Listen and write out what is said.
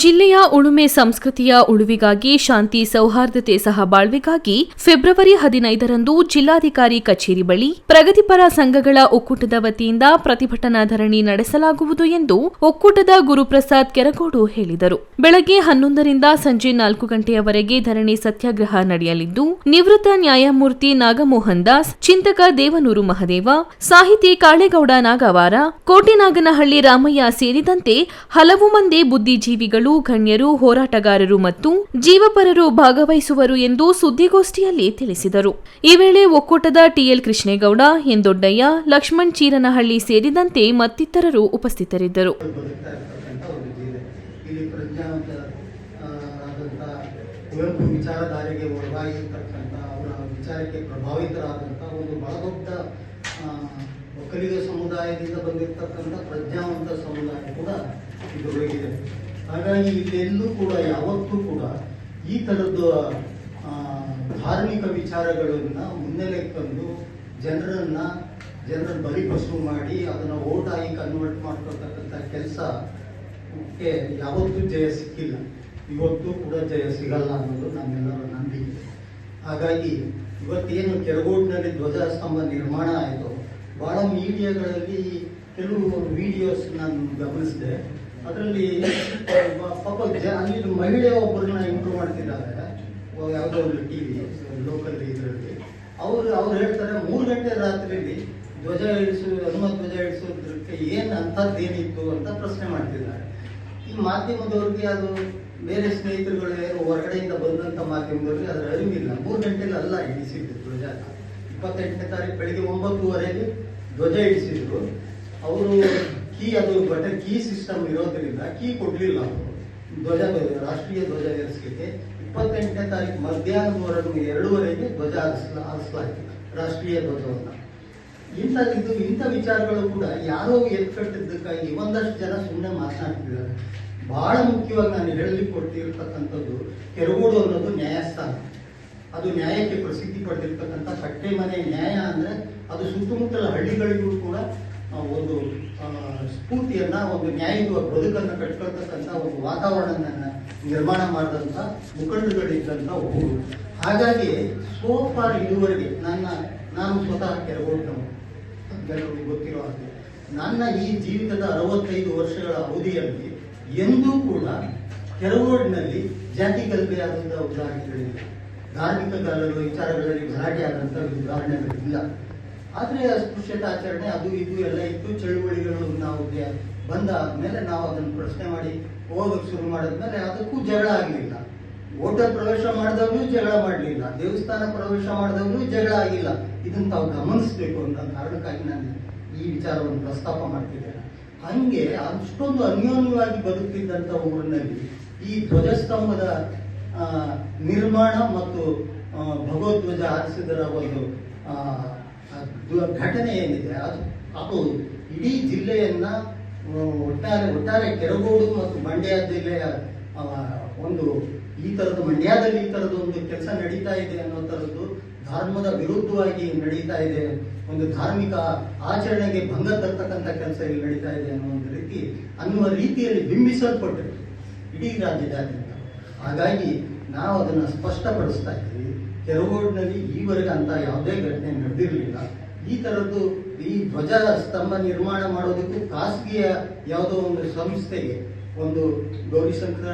ಜಿಲ್ಲೆಯ ಉಳುಮೆ ಸಂಸ್ಕೃತಿಯ ಉಳುವಿಗಾಗಿ ಶಾಂತಿ ಸೌಹಾರ್ದತೆ ಸಹಬಾಳ್ವೆಗಾಗಿ ಫೆಬ್ರವರಿ ಹದಿನೈದರಂದು ಜಿಲ್ಲಾಧಿಕಾರಿ ಕಚೇರಿ ಬಳಿ ಪ್ರಗತಿಪರ ಸಂಘಗಳ ಒಕ್ಕೂಟದ ವತಿಯಿಂದ ಪ್ರತಿಭಟನಾ ಧರಣಿ ನಡೆಸಲಾಗುವುದು ಎಂದು ಒಕ್ಕೂಟದ ಗುರುಪ್ರಸಾದ್ ಕೆರಗೋಡು ಹೇಳಿದರು. ಬೆಳಗ್ಗೆ ಹನ್ನೊಂದರಿಂದ ಸಂಜೆ ನಾಲ್ಕು ಗಂಟೆಯವರೆಗೆ ಧರಣಿ ಸತ್ಯಾಗ್ರಹ ನಡೆಯಲಿದ್ದು, ನಿವೃತ್ತ ನ್ಯಾಯಮೂರ್ತಿ ನಾಗಮೋಹನ್ ದಾಸ್, ಚಿಂತಕ ದೇವನೂರು ಮಹದೇವ, ಸಾಹಿತಿ ಕಾಳೇಗೌಡ ನಾಗವಾರ, ಕೋಟೆನಾಗನಹಳ್ಳಿ ರಾಮಯ್ಯ ಸೇರಿದಂತೆ ಹಲವು ಮಂದಿ ಬುದ್ಧಿಜೀವಿಗಳು ಗಣ್ಯರು, ಹೋರಾಟಗಾರರು ಮತ್ತು ಜೀವಪರರು ಭಾಗವಹಿಸುವರು ಎಂದು ಸುದ್ದಿಗೋಷ್ಠಿಯಲ್ಲಿ ತಿಳಿಸಿದರು. ಈ ವೇಳೆ ಒಕ್ಕೂಟದ ಟಿಎಲ್ ಕೃಷ್ಣೇಗೌಡ, ಎಂದೊಡ್ಡಯ್ಯ, ಲಕ್ಷ್ಮಣ್ ಚೀರನಹಳ್ಳಿ ಸೇರಿದಂತೆ ಮತ್ತಿತರರು ಉಪಸ್ಥಿತರಿದ್ದರು. ಕುವೆಂಪು ವಿಚಾರಧಾರೆಗೆ ಒಳಗಾಗಿರ್ತಕ್ಕಂಥ ಅವರ ವಿಚಾರಕ್ಕೆ ಪ್ರಭಾವಿತರಾದಂಥ ಒಂದು ಬಹಳ ಒಕ್ಕಲಿಗ ಸಮುದಾಯದಿಂದ ಬಂದಿರತಕ್ಕಂಥ ಪ್ರಜ್ಞಾವಂತ ಸಮುದಾಯ ಕೂಡ ಇದರೊಳಗಿದೆ ಹಾಗಾಗಿ ಇದೆಲ್ಲೂ ಕೂಡ, ಯಾವತ್ತೂ ಕೂಡ ಈ ಥರದ್ದು ಧಾರ್ಮಿಕ ವಿಚಾರಗಳನ್ನ ಮುನ್ನೆಲೆಗೆ ತಂದು ಜನರನ್ನ, ಜನರ ಬಲಿಪಶು ಮಾಡಿ ಅದನ್ನ ಓಟ್ ಆಗಿ ಕನ್ವರ್ಟ್ ಮಾಡ್ಕೊಳ್ತಕ್ಕಂಥ ಕೆಲಸಕ್ಕೆ ಯಾವತ್ತೂ ಜಯ ಸಿಕ್ಕಿಲ್ಲ. ಇವತ್ತು ಕೂಡ ಜಯ ಸಿಗಲ್ಲ ಅನ್ನೋದು ನಮ್ಮೆಲ್ಲರ ನಂಬಿಕೆ. ಹಾಗಾಗಿ ಇವತ್ತೇನು ಕೆರಗೋಡ್ನಲ್ಲಿ ಧ್ವಜಸ್ತಂಭ ನಿರ್ಮಾಣ ಆಯಿತು, ಬಹಳ ಮೀಡಿಯಾಗಳಲ್ಲಿ ಕೆಲವು ವಿಡಿಯೋಸ್ ನಾನು ಗಮನಿಸಿದೆ. ಅದರಲ್ಲಿ ಪಾಪ ಅಲ್ಲಿ ಮಹಿಳೆ ಒಬ್ಬರನ್ನ ಇಂಪ್ರೂವ್ ಮಾಡ್ತಿದ್ದಾರೆ. ಯಾವುದೋ ಒಂದು ಟಿ ವಿ ಲೋಕಲ್ ಇದರಲ್ಲಿ ಅವರು, ಅವ್ರು ಹೇಳ್ತಾರೆ, ಮೂರು ಗಂಟೆ ರಾತ್ರಿಯಲ್ಲಿ ಧ್ವಜ ಇಳಿಸು ಹನುಮ ಧ್ವಜ ಇಳಿಸೋದಕ್ಕೆ ಏನು ಅಂಥದ್ದೇನಿತ್ತು ಅಂತ ಪ್ರಶ್ನೆ ಮಾಡ್ತಿದ್ದಾರೆ. ಈ ಮಾಧ್ಯಮದವ್ರಿಗೆ ಅದು ಬೇರೆ ಸ್ನೇಹಿತರುಗಳು ಹೊರಗಡೆಯಿಂದ ಬಂದಂಥ ಮಾಧ್ಯಮದವ್ರಿಗೆ ಅದರ ಅರಿವಿಲ್ಲ. ಮೂರು ಗಂಟೆಲಿ ಅಲ್ಲ ಇಳಿಸಿದ್ದು ಧ್ವಜ. ಇಪ್ಪತ್ತೆಂಟನೇ ತಾರೀಕು ಬೆಳಿಗ್ಗೆ ಒಂಬತ್ತುವರೆಗೆ ಧ್ವಜ ಇಳಿಸಿದ್ರು. ಅವರು ಕೀ ಅದು ಬಟನ್ ಕೀ ಸಿಸ್ಟಮ್ ಇರೋದ್ರಿಂದ ಕೀ ಕೊಡ್ಲಿಲ್ಲ. ಧ್ವಜ ರಾಷ್ಟ್ರೀಯ ಧ್ವಜ ಏರಿಸಲಿಕ್ಕೆ ಇಪ್ಪತ್ತೆಂಟನೇ ತಾರೀಕು ಮಧ್ಯಾಹ್ನದವರೆಗೂ ಎರಡೂವರೆಗೆ ಧ್ವಜ ಹಾರಿಸ್ಲ ಹಾರಿಸಲಾಯಿತು ರಾಷ್ಟ್ರೀಯ ಧ್ವಜವನ್ನು. ಇಂಥ ಇದು ಇಂಥ ವಿಚಾರಗಳು ಕೂಡ ಯಾರೋ ಎತ್ಕಟ್ಟಿದ್ದಕ್ಕಾಗಿ ಒಂದಷ್ಟು ಜನ ಸುಮ್ಮನೆ ಮಾತನಾಡ್ತಿದ್ದಾರೆ. ಬಹಳ ಮುಖ್ಯವಾಗಿ ನಾನು ಹೇಳಲಿಕ್ಕೆ ಕೊಡ್ತಿರ್ತಕ್ಕಂಥದ್ದು ಕೆರಗೋಡು ಅನ್ನೋದು ನ್ಯಾಯಸ್ಥಾನ. ಅದು ನ್ಯಾಯಕ್ಕೆ ಪ್ರಸಿದ್ಧಿ ಪಡೆದಿರ್ತಕ್ಕಂಥ ಕಟ್ಟೆ ಮನೆ ನ್ಯಾಯ ಅಂದರೆ ಅದು ಸುತ್ತಮುತ್ತಲ ಹಳ್ಳಿಗಳಿಗೂ ಕೂಡ ಒಂದು ಸ್ಫೂರ್ತಿಯನ್ನ, ಒಂದು ನ್ಯಾಯಯುತ ಬದುಕನ್ನು ಕಟ್ಕೊಳ್ತಕ್ಕಂಥ ಒಂದು ವಾತಾವರಣವನ್ನ ನಿರ್ಮಾಣ ಮಾಡಿದಂಥ ಮುಖಂಡಗಳಿದ್ದಂಥ ಊರು. ಹಾಗಾಗಿ ಸೋಫಾರ್ ಇದುವರೆಗೆ ನನ್ನ, ನಾನು ಸ್ವತಃ ಕೆರಗೋಡ್ನವನು ಎಲ್ಲರಿಗೂ ಗೊತ್ತಿರೋ ಹಾಗೆ. ನನ್ನ ಈ ಜೀವಿತದ ಅರವತ್ತೈದು ವರ್ಷಗಳ ಅವಧಿಯಲ್ಲಿ ಎಂದೂ ಕೂಡ ಕೆರಗೋಡಿನಲ್ಲಿ ಜಾತಿ ಕಲ್ಪೆಯಾದಂಥ ಉದಾಹರಣೆಗಳಿಲ್ಲ. ಧಾರ್ಮಿಕ ಕಾಲಗಳು ವಿಚಾರಗಳಲ್ಲಿ ಗಲಾಟೆ ಆದಂಥ ಉದಾಹರಣೆಗಳಿಲ್ಲ. ಆದರೆ ಅಸ್ಪೃಶ್ಯತಾಚರಣೆ ಅದು ಇದು ಎಲ್ಲ ಇತ್ತು, ಚಳುವಳಿಗಳು ನಾವು ಬಂದಾದ್ಮೇಲೆ ಬಂದ ಮೇಲೆ ನಾವು ಅದನ್ನು ಪ್ರಶ್ನೆ ಮಾಡಿ ಹೋಗೋಕೆ ಶುರು ಮಾಡಿದ್ಮೇಲೆ ಅದಕ್ಕೂ ಜಗಳ ಆಗಲಿಲ್ಲ ಹೋಟೆಲ್ ಪ್ರವೇಶ ಮಾಡಿದವರು ಜಗಳ ಮಾಡಲಿಲ್ಲ, ದೇವಸ್ಥಾನ ಪ್ರವೇಶ ಮಾಡಿದವರು ಜಗಳ ಆಗಿಲ್ಲ. ಇದನ್ನು ತಾವು ಗಮನಿಸಬೇಕು ಅಂತ ಕಾರಣಕ್ಕಾಗಿ ನಾನು ಈ ವಿಚಾರವನ್ನು ಪ್ರಸ್ತಾಪ ಮಾಡ್ತಿದ್ದೇನೆ. ಹಂಗೆ ಅಷ್ಟೊಂದು ಅನ್ಯೋನ್ಯವಾಗಿ ಬದುಕಿದ್ದಂಥ ಊರಿನಲ್ಲಿ ಈ ಧ್ವಜಸ್ತಂಭದ ನಿರ್ಮಾಣ ಮತ್ತು ಭಗವದ್ಧ್ವಜ ಹಾರಿಸಿದರ ಒಂದು ಘಟನೆ ಏನಿದೆ, ಅದು ಅದು ಇಡೀ ಜಿಲ್ಲೆಯನ್ನ ಒಟ್ಟಾರೆ ಒಟ್ಟಾರೆ ಕೆರಗೋಡು ಮತ್ತು ಮಂಡ್ಯ ಜಿಲ್ಲೆಯ ಒಂದು ಈ ತರದ ಮಂಡ್ಯದಲ್ಲಿ ಈ ತರದ ಒಂದು ಕೆಲಸ ನಡೀತಾ ಇದೆ ಅನ್ನೋ ತರದ್ದು ಧರ್ಮದ ವಿರುದ್ಧವಾಗಿ ನಡೀತಾ ಇದೆ, ಒಂದು ಧಾರ್ಮಿಕ ಆಚರಣೆಗೆ ಭಂಗ ತರ್ತಕ್ಕಂಥ ಕೆಲಸ ಇಲ್ಲಿ ನಡೀತಾ ಇದೆ ಅನ್ನೋ ಒಂದು ರೀತಿ, ಅನ್ನುವ ರೀತಿಯಲ್ಲಿ ಬಿಂಬಿಸಲ್ಪಟ್ಟಿದೆ ಇಡೀ ರಾಜ್ಯದಾದ್ಯಂತ. ಹಾಗಾಗಿ ನಾವು ಅದನ್ನು ಸ್ಪಷ್ಟಪಡಿಸ್ತಾ ಇದ್ದೀವಿ. ಕೆರಗೋಡಿನಲ್ಲಿ ಈವರೆಗೆ ಅಂತ ಯಾವುದೇ ಘಟನೆ ನಡೆದಿರಲಿಲ್ಲ. ಈ ತರದ್ದು ಈ ಧ್ವಜ ಸ್ತಂಭ ನಿರ್ಮಾಣ ಮಾಡೋದಕ್ಕೂ ಖಾಸಗಿಯ ಯಾವುದೋ ಒಂದು ಸಂಸ್ಥೆಗೆ ಒಂದು ಗೌರಿಶಂಕರ